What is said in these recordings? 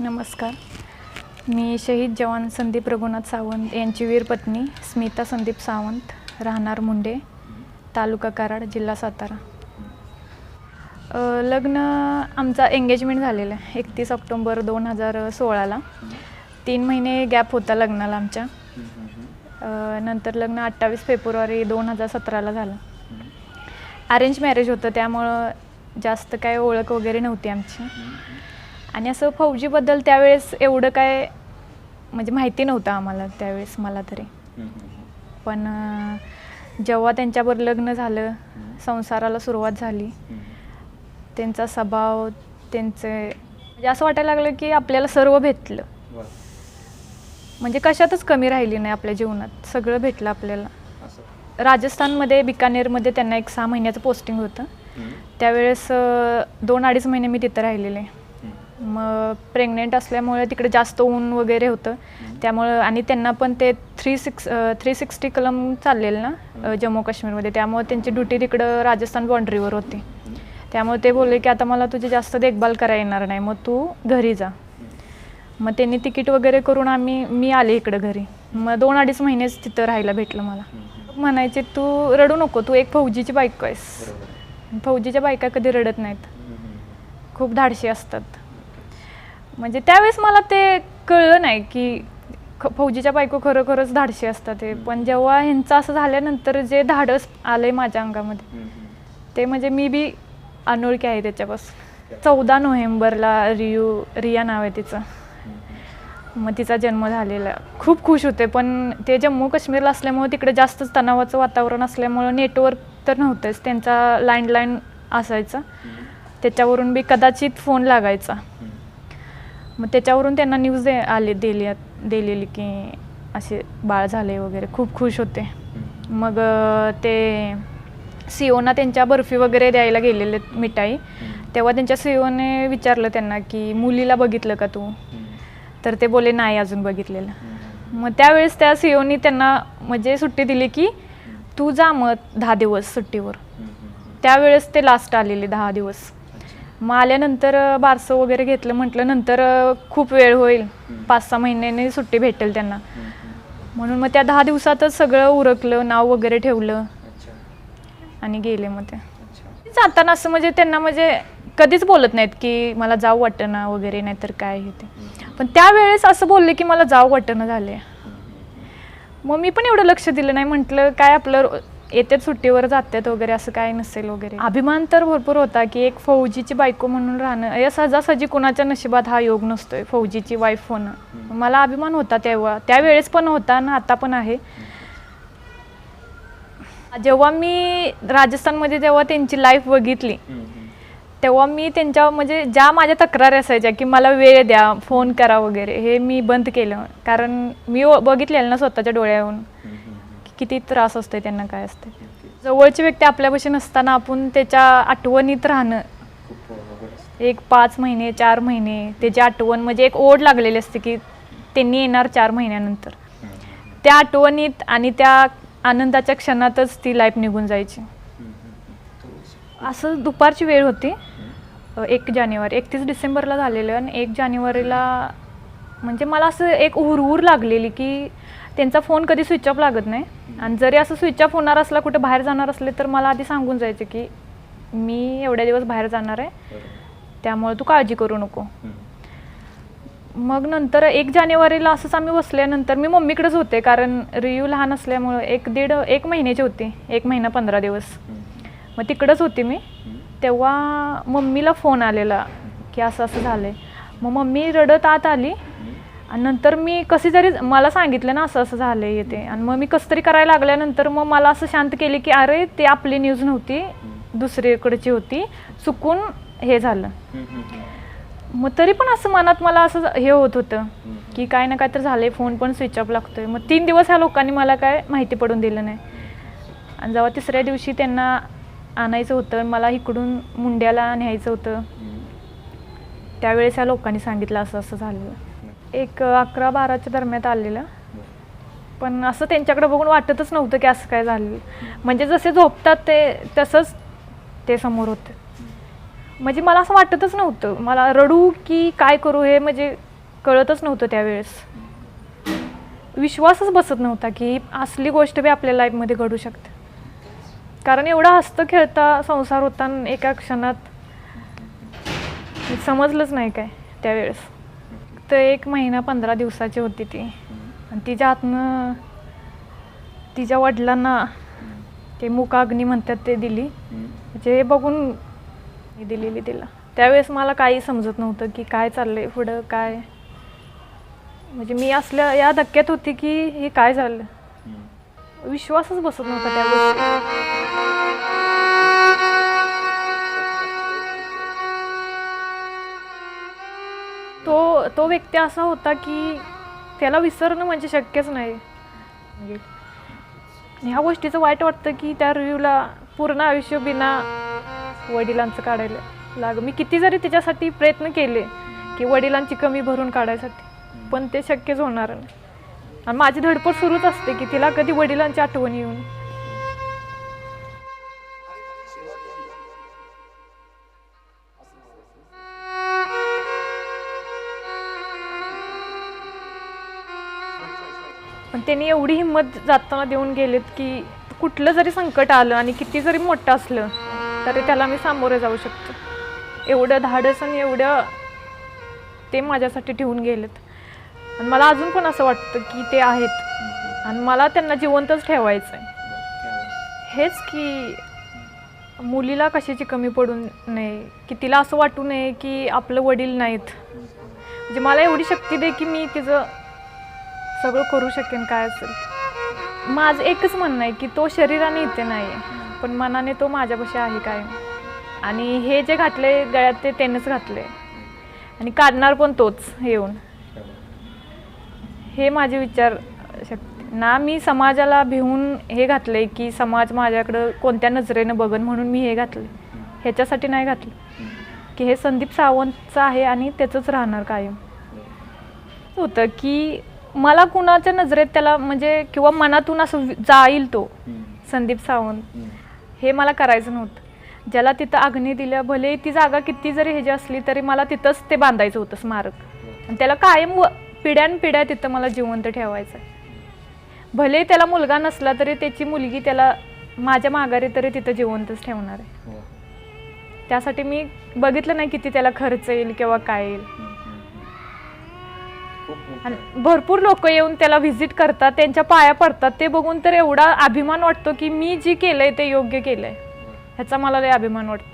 नमस्कार. मी शहीद जवान संदीप रघुनाथ सावंत यांची वीर पत्नी स्मिता संदीप सावंत राहणार मुंडे तालुका कराड जिल्हा सातारा. लग्न आमचा एंगेजमेंट झालेला आहे एकतीस ऑक्टोंबर दोन हजार सोळाला. तीन महिने गॅप होता लग्नाला आमच्या. नंतर लग्न अठ्ठावीस फेब्रुवारी दोन हजार सतराला झालं. अरेंज मॅरेज होतं त्यामुळं जास्त काय ओळख वगैरे नव्हती आमची. आणि असं फौजीबद्दल त्यावेळेस एवढं काय म्हणजे माहिती नव्हतं आम्हाला त्यावेळेस मला तरी. पण जेव्हा त्यांच्यावर लग्न झालं संसाराला सुरुवात झाली त्यांचा स्वभाव त्यांचे म्हणजे असं वाटायला लागलं की आपल्याला सर्व भेटलं. म्हणजे कशातच कमी राहिली नाही आपल्या जीवनात सगळं भेटलं आपल्याला. राजस्थानमध्ये बिकानेरमध्ये त्यांना एक सहा महिन्याचं पोस्टिंग होतं. त्यावेळेस दोन अडीच महिने मी तिथं राहिलेले. मग प्रेग्नेंट असल्यामुळे तिकडे जास्त ऊन वगैरे होतं. त्यामुळं आणि त्यांना पण ते थ्री सिक्स थ्री सिक्स्टी कलम चाललेलं ना जम्मू काश्मीरमध्ये. त्यामुळे त्यांची ड्युटी तिकडं राजस्थान बाँड्रीवर होती. त्यामुळे ते बोलले की आता मला तुझी जास्त देखभाल करा येणार नाही. मग तू घरी जा. मग त्यांनी तिकीट वगैरे करून आम्ही मी आले इकडं घरी. मग दोन अडीच महिनेच तिथं राहायला भेटलं मला. म्हणायचे तू रडू नको. तू एक फौजीची बायको आहेस. फौजीच्या बायका कधी रडत नाहीत. खूप धाडशी असतात. म्हणजे त्यावेळेस मला ते कळलं नाही की ख- फौजीच्या बायको खरोखरच धाडशी असतात ते. पण जेव्हा ह्यांचं असं झाल्यानंतर जे धाडस आलंय माझ्या अंगामध्ये ते म्हणजे मी बी अनोळखी आहे त्याच्यापासून. चौदा नोव्हेंबरला रियू रिया नाव आहे तिचं. मग तिचा जन्म झालेला. खूप खुश होते पण ते जम्मू काश्मीरला असल्यामुळे तिकडे जास्तच तणावाचं वातावरण असल्यामुळं नेटवर्क तर नव्हतंच. त्यांचा लँडलाईन असायचा. त्याच्यावरून बी कदाचित फोन लागायचा. मग त्याच्यावरून त्यांना न्यूज दे आले दिली दिलेली की असे बाळ झाले वगैरे. खूप खुश होते. मग ते सीओना त्यांच्या बर्फी वगैरे द्यायला गेलेले मिठाई. तेव्हा त्यांच्या सीओने विचारलं त्यांना की मुलीला बघितलं का तू? तर ते बोले नाही अजून बघितलेलं. मग त्यावेळेस त्या सीओनी त्यांना म्हणजे सुट्टी दिली की तू जा मग दहा दिवस सुट्टीवर. त्यावेळेस ते लास्ट आलेले दहा दिवस. मग आल्यानंतर बारसं वगैरे घेतलं म्हटलं नंतर खूप वेळ होईल. पाच सहा महिन्याने सुट्टी भेटेल त्यांना. म्हणून मग त्या दहा दिवसातच सगळं उरकलं नाव वगैरे ठेवलं. आणि गेले मग ते. जाताना असं म्हणजे त्यांना म्हणजे कधीच बोलत नाहीत की मला जाऊ वाटणं वगैरे नाहीतर काय हे ते. पण त्यावेळेस असं बोलले की मला जाऊ वाटणं झाले मग मी पण एवढं लक्ष दिलं नाही. म्हटलं काय आपलं येतात सुट्टीवर जातात वगैरे असं काय नसेल वगैरे. अभिमान तर भरपूर होता की एक फौजीची बायको म्हणून राहणं या सहजासहजी कुणाच्या नशिबात हा योग नसतोय फौजीची वाईफ होणं. मला अभिमान होता तेव्हा त्यावेळेस पण होता ना आता पण आहे. जेव्हा मी राजस्थानमध्ये जेव्हा त्यांची लाईफ बघितली तेव्हा मी त्यांच्या म्हणजे ज्या माझ्या तक्रारी असायच्या की मला वेळ द्या फोन करा वगैरे हे मी बंद केलं. कारण मी बघितलेलं ना स्वतःच्या डोळ्याहून किती त्रास असते त्यांना काय असते जवळची व्यक्ती आपल्यापाशी नसताना आपण त्याच्या आठवणीत राहणं. एक पाच महिने चार महिने त्याची आठवण म्हणजे एक ओढ लागलेली असते की त्यांनी येणार चार महिन्यानंतर. त्या आठवणीत आणि त्या आनंदाच्या क्षणातच ती लाईफ निघून जायची. असं दुपारची वेळ होती. एक जानेवारी एकतीस डिसेंबरला झालेलं आणि एक जानेवारीला म्हणजे मला असं एक हुरहुर लागलेली की त्यांचा फोन कधी स्विच ऑफ लागत नाही. आणि जरी असं स्विच ऑफ होणार असला कुठे बाहेर जाणार असले तर मला आधी सांगून जायचे की मी एवढ्या दिवस बाहेर जाणार आहे. त्यामुळे तू काळजी करू नको. मग नंतर एक जानेवारीला असंच आम्ही बसल्यानंतर मी मम्मीकडेच होते कारण रियू लहान असल्यामुळं एक दीड एक महिन्याची होती. एक महिना पंधरा दिवस. मग तिकडंच होती मी. तेव्हा मम्मीला फोन आलेला की असं असं झालं आहे मग मम्मी रडत आत आली. आणि नंतर मी कशी जरी मला सांगितलं ना असं असं झालं आहे येते आणि मग मी कसं तरी करायला लागल्यानंतर मग मला असं शांत केली की अरे ते आपली न्यूज नव्हती दुसरीकडची होती. चुकून हे झालं. मग तरी पण असं मनात मला असं हे होत होतं की काय ना काय तर झालंय फोन पण स्विच ऑफ लागतोय. मग तीन दिवस ह्या लोकांनी मला काय माहिती पडून दिलं नाही. आणि जेव्हा तिसऱ्या दिवशी त्यांना आणायचं होतं मला इकडून मुंड्याला न्यायचं होतं त्यावेळेस ह्या लोकांनी सांगितलं असं असं झालेलं एक अकरा बाराच्या दरम्यान आलेलं. पण असं त्यांच्याकडे बघून वाटतच नव्हतं की असं काय झालेलं. म्हणजे जसे झोपतात ते तसंच ते समोर होते. म्हणजे मला असं वाटतच नव्हतं. मला रडू की काय करू हे म्हणजे कळतच नव्हतं त्यावेळेस. विश्वासच बसत नव्हता की असली गोष्ट बी आपल्या लाईफमध्ये घडू शकते. कारण एवढा हसतं खेळता संसार होता आणि एका क्षणात समजलंच नाही काय त्यावेळेस. तर एक महिना पंधरा दिवसाची होती ती. आणि तिच्या हातनं तिच्या वडिलांना ते मुकाग्नी म्हणतात ते दिली. म्हणजे हे बघून मी दिलेली तिला. त्यावेळेस मला काही समजत नव्हतं की काय चाललंय पुढं काय. म्हणजे मी असल्या या धक्क्यात होती की हे काय झालं. विश्वासच बसत नव्हता त्या गोष्टी तो व्यक्ती असा होता की त्याला विसरणं म्हणजे शक्यच नाही. म्हणजे? ह्या गोष्टीचं वाईट वाटतं की त्या रिव्ह्यूला पूर्ण आयुष्य बिना वडिलांचं काढायला लाग मी किती जरी त्याच्यासाठी प्रयत्न केले की वडिलांची कमी भरून काढायसाठी पण ते शक्यच होणार नाही. आणि माझी धडपड सुरूच असते की तिला कधी वडिलांची आठवण येऊन त्यांनी एवढी हिंमत जाताना देऊन गेलेत की कुठलं जरी संकट आलं आणि किती जरी मोठं असलं तरी त्याला मी सामोरे जाऊ शकतो. एवढं धाडस आणि एवढं ते माझ्यासाठी ठेवून गेलेत. आणि मला अजून पण असं वाटतं की ते आहेत. आणि मला त्यांना जिवंतच ठेवायचं आहे हेच की मुलीला कशाची कमी पडू नये की तिला असं वाटू नये की आपलं वडील नाहीत. म्हणजे मला एवढी शक्ती दे की मी तिचं सगळं करू शकेन काय असेल. माझं एकच म्हणणं आहे की तो शरीराने इथे नाही आहे पण मनाने तो माझ्यापाशी आहे काय आणि हे जे घातले गळ्यात ते त्यानेच घातले आणि काढणार पण तोच येऊन. हे माझे विचार शक्ती. ना मी समाजाला भिवून हे घातले की समाज माझ्याकडं कोणत्या नजरेनं बघन म्हणून मी हे घातले ह्याच्यासाठी नाही घातलं. की हे संदीप सावंतचं आहे आणि त्याचंच राहणार कायम. होतं की मला कुणाच्या नजरेत त्याला म्हणजे किंवा मनातून असं जाईल तो संदीप सावंत. हे मला करायचं नव्हतं. ज्याला तिथं अग्नी दिल्या भले ती जागा किती जरी ह्याची असली तरी मला तिथंच ते बांधायचं होतं स्मारक. आणि त्याला कायम व पिढ्यान पिढ्या तिथं मला जिवंत ठेवायचं आहे. भले त्याला मुलगा नसला तरी त्याची मुलगी त्याला माझ्या माघारी तरी तिथं जिवंतच ठेवणार आहे. त्यासाठी मी बघितलं नाही किती त्याला खर्च येईल किंवा काय येईल. आणि भरपूर लोक येऊन त्याला व्हिजिट करतात त्यांच्या पाया पडतात. ते बघून तर एवढा अभिमान वाटतो की मी जे केलंय ते योग्य केलंय. ह्याचा मला लय अभिमान वाटतो.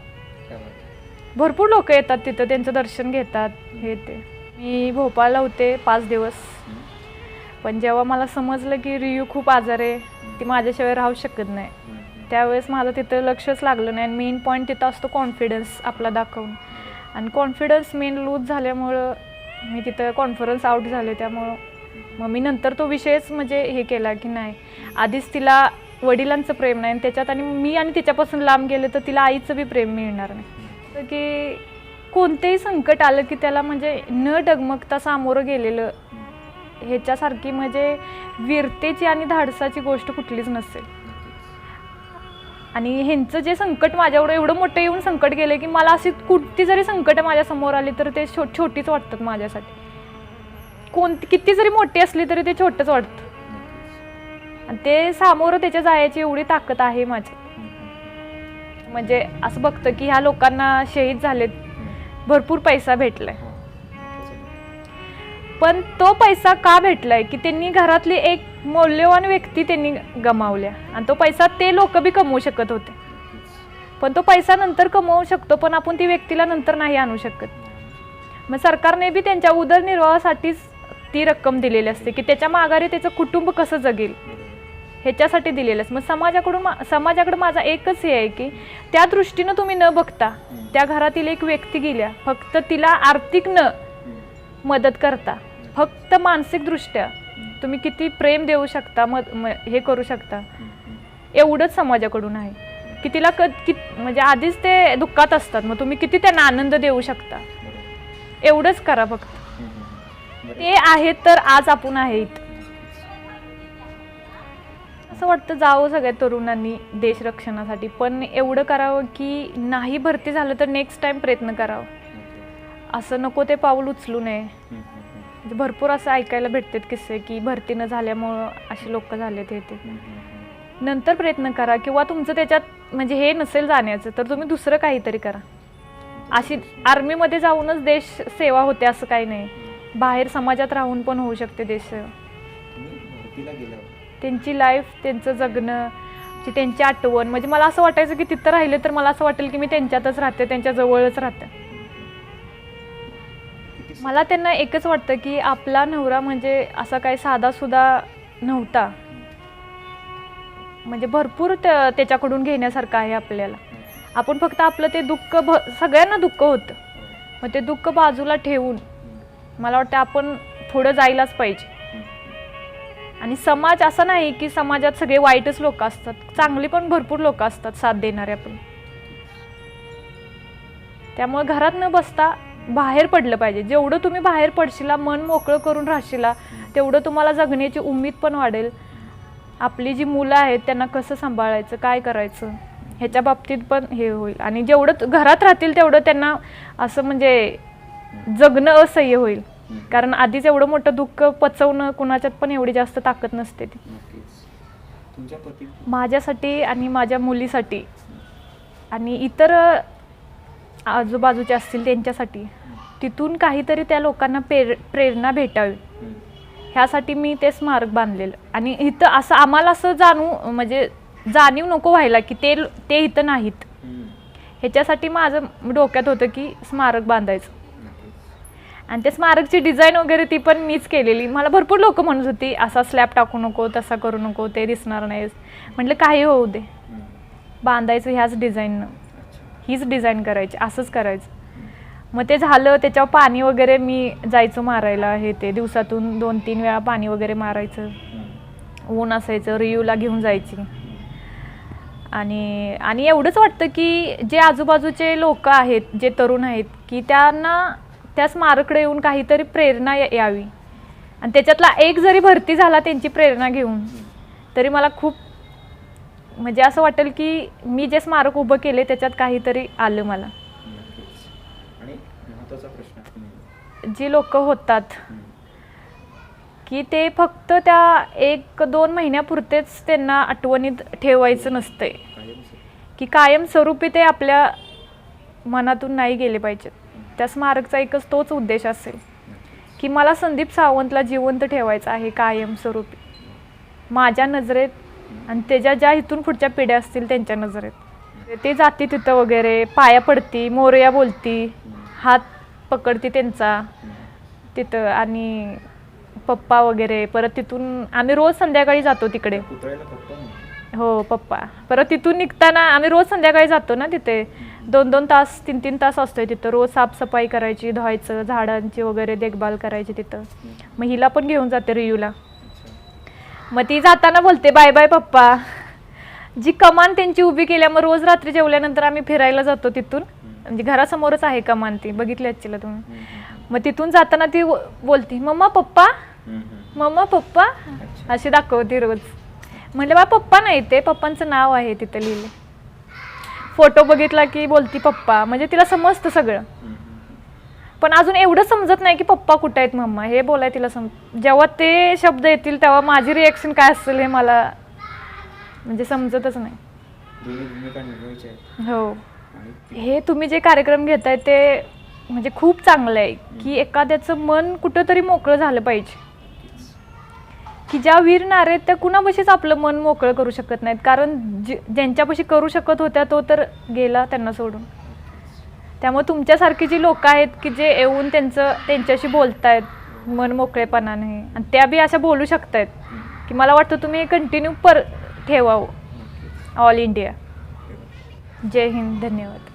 भरपूर लोक येतात तिथं त्यांचं दर्शन घेतात हे ते. मी भोपाळला होते पाच दिवस. पण जेव्हा मला समजलं की रियू खूप आजार आहे ती माझ्याशिवाय राहू शकत नाही. त्यावेळेस माझं तिथं लक्षच लागलं नाही आणि मेन पॉईंट तिथं असतो कॉन्फिडन्स आपला दाखवून. आणि कॉन्फिडन्स मेन लूज झाल्यामुळं मी तिथं कॉन्फरन्स आउट झाले त्यामुळं मग मी नंतर तो विषयच म्हणजे हे केला की नाही. आधीच तिला वडिलांचं प्रेम नाही आणि त्याच्यात आणि मी आणि तिच्यापासून लांब गेले तर तिला आईचं बी प्रेम मिळणार नाही. तर की कोणतेही संकट आलं की त्याला म्हणजे न डगमगता सामोरं गेलेलं ह्याच्यासारखी म्हणजे वीरतेची आणि धाडसाची गोष्ट कुठलीच नसेल. आणि ह्यांचं जे संकट माझ्यावर एवढं मोठं येऊन संकट गेलं की मला अशी कुठती जरी संकट माझ्यासमोर आली तर ते छो छोटीच वाटतात माझ्यासाठी. कोणती किती जरी मोठी असली तरी ते छोटंच वाटतं. आणि ते सामोरं त्याच्या जायची एवढी ताकद आहे माझी. म्हणजे असं बघतं की ह्या लोकांना शहीद झालेत. भरपूर पैसा भेटलाय. पण तो पैसा का भेटलाय? की त्यांनी घरातली एक मौल्यवान व्यक्ती त्यांनी गमावल्या. आणि तो पैसा ते लोक बी कमवू शकत होते. पण तो पैसा नंतर कमवू शकतो पण आपण ती व्यक्तीला नंतर नाही आणू शकत. मग सरकारने बी त्यांच्या उदरनिर्वाहासाठीच ती रक्कम दिलेली असते की त्याच्या माघारी त्याचं कुटुंब कसं जगेल? ह्याच्यासाठी दिलेलं असतं. मग समाजाकडून मा समाजाकडं माझा एकच हे आहे की त्या दृष्टीनं तुम्ही न बघता त्या घरातील एक व्यक्ती गेल्या फक्त तिला आर्थिक न मदत करता फक्त मानसिकदृष्ट्या तुम्ही किती प्रेम देऊ शकता मग म हे करू शकता. एवढंच समाजाकडून आहे. की तिला क कि म्हणजे आधीच ते दुःखात असतात मग तुम्ही किती त्यांना आनंद देऊ शकता. एवढंच करा फक्त. ते आहेत तर आज आपण आहे असं वाटतं जावं सगळ्या तरुणांनी देश रक्षणासाठी. पण एवढं करावं की नाही भरती झालं तर नेक्स्ट टाइम प्रयत्न करावं. असं नको ते पाऊल उचलू नये. म्हणजे भरपूर असं ऐकायला भेटतात किस्से की भरती न झाल्यामुळं असे लोक झालेत हे ते. हम्म. नंतर प्रयत्न करा किंवा तुमचं त्याच्यात म्हणजे हे नसेल जाण्याचं तर तुम्ही दुसरं काहीतरी करा. अशी आर्मीमध्ये जाऊनच देश सेवा होते असं काही नाही. बाहेर समाजात राहून पण होऊ शकते देश सेवा. त्यांची लाईफ त्यांचं जगणं त्यांची आठवण. म्हणजे मला असं वाटायचं की तिथं राहिले तर मला असं वाटेल की मी त्यांच्यातच राहते त्यांच्या जवळच राहते. मला त्यांना एकच वाटतं की आपला नवरा म्हणजे असा काही साधा सुद्धा नव्हता. म्हणजे भरपूर त्याच्याकडून घेण्यासारखं आहे आपल्याला. आपण फक्त आपलं ते दुःख भ सगळ्यांना दुःख होतं. मग ते दुःख बाजूला ठेवून मला वाटतं आपण पुढं जायलाच पाहिजे. आणि समाज असा नाही की समाजात सगळे वाईटच लोक असतात. चांगली पण भरपूर लोक असतात साथ देणारे आपण. त्यामुळे घरात न बसता बाहेर पडलं पाहिजे. जेवढं तुम्ही बाहेर पडशिला मन मोकळं करून राहशिला तेवढं तुम्हाला जगण्याची उमेद पण वाढेल. आपली जी मुलं आहेत त्यांना कसं सांभाळायचं काय करायचं ह्याच्या बाबतीत पण हे होईल. आणि जेवढं घरात राहतील तेवढं त्यांना असं म्हणजे जगणं असह्य होईल. कारण आधीच एवढं मोठं दुःख पचवणं कुणाच्यात पण एवढी जास्त ताकद नसते ती. माझ्यासाठी आणि माझ्या मुलीसाठी आणि इतर आजूबाजूचे असतील त्यांच्यासाठी तिथून काहीतरी त्या लोकांना प्रेर प्रेरणा भेटावी. ह्यासाठी मी ते स्मारक बांधलेलं. आणि इथं असं आम्हाला असं जाणू म्हणजे जाणीव नको व्हायला की ते ते इथं नाहीत. ह्याच्यासाठी माझं डोक्यात होतं की स्मारक बांधायचं. आणि त्या स्मारकची डिझाईन वगैरे ती पण मीच केलेली. मला भरपूर लोक म्हणत होती असा स्लॅब टाकू नको तसा करू नको ते दिसणार नाही म्हटलं काही होऊ दे. बांधायचं ह्याच डिझाईननं. हीच डिझाईन करायची असंच करायचं. मग ते झालं त्याच्यावर पाणी वगैरे मी जायचो मारायला हे ते दिवसातून दोन तीन वेळा पाणी वगैरे मारायचं. ऊन असायचं रियूला घेऊन जायची. आणि आणि एवढंच वाटतं की जे आजूबाजूचे लोक आहेत जे तरुण आहेत की त्यांना त्या स्मारकडे येऊन काहीतरी प्रेरणा यावी. आणि त्याच्यातला एक जरी भरती झाला त्यांची प्रेरणा घेऊन तरी मला खूप म्हणजे असं वाटेल की मी जे स्मारक उभं केले त्याच्यात काहीतरी आलं मला नक्कीच आणि महत्त्वाचा प्रश्न हम्म. जी लोक होतात. की ते फक्त त्या एक दोन महिन्यापुरतेच त्यांना आठवणीत ठेवायचं नसतंय. की कायमस्वरूपी ते आपल्या मनातून नाही गेले पाहिजेत त्या स्मारकचा एकच तोच उद्देश असेल. की मला संदीप सावंतला जिवंत ठेवायचं आहे कायमस्वरूपी माझ्या नजरेत आणि त्याच्या ज्या इथून पुढच्या पिढ्या असतील त्यांच्या नजरेत ते जाती तिथं वगैरे पाया पडती मोरया बोलती. हात पकडती त्यांचा. तिथं आणि पप्पा वगैरे परत तिथून आम्ही रोज संध्याकाळी जातो तिकडे. हो पप्पा परत तिथून निघताना आम्ही रोज संध्याकाळी जातो ना तिथे दोन दोन तास तीन तीन तास असतोय तिथं रोज साफसफाई करायची धुवायचं झाडांची वगैरे देखभाल करायची तिथं हम्म. मग हिला पण घेऊन जाते रियूला. मग ती जाताना बोलते बाय बाय पप्पा. जी कमान त्यांची उभी केल्या मग रोज रात्री जेवल्यानंतर आम्ही फिरायला जातो तिथून. म्हणजे घरासमोरच आहे कमान ती. बघितली असतील तुम्ही? मग तिथून जाताना ती बोलती मम्मा पप्पा. मम्मा पप्पा. अशी दाखवते रोज. म्हणलं बा पप्पा नाही ते पप्पांचं नाव आहे तिथं लिहिले. फोटो बघितला की बोलती पप्पा. म्हणजे तिला समजतं सगळं. पण अजून एवढं समजत नाही की पप्पा कुठं आहेत मम्मा. हे बोलाय तिला सम जेव्हा ते शब्द येतील तेव्हा माझी रिॲक्शन काय असेल हे मला म्हणजे समजतच नाही. हो. हे तुम्ही जे कार्यक्रम घेताय ते म्हणजे खूप चांगलं आहे की एखाद्याचं मन कुठंतरी मोकळं झालं पाहिजे. की ज्या वीर नारे आहेत त्या कुणापाशीच आपलं मन मोकळं करू शकत नाहीत. कारण जे ज्यांच्यापाशी करू शकत होत्या तो तर गेला त्यांना सोडून. त्यामुळे तुमच्यासारखी जी लोक आहेत की जे येऊन त्यांचं त्यांच्याशी बोलतायत मन मोकळेपणाने आणि त्या बी अशा बोलू शकतायत की मला वाटतं तुम्ही कंटिन्यू पर ठेवावं. ऑल इंडिया जय हिंद धन्यवाद.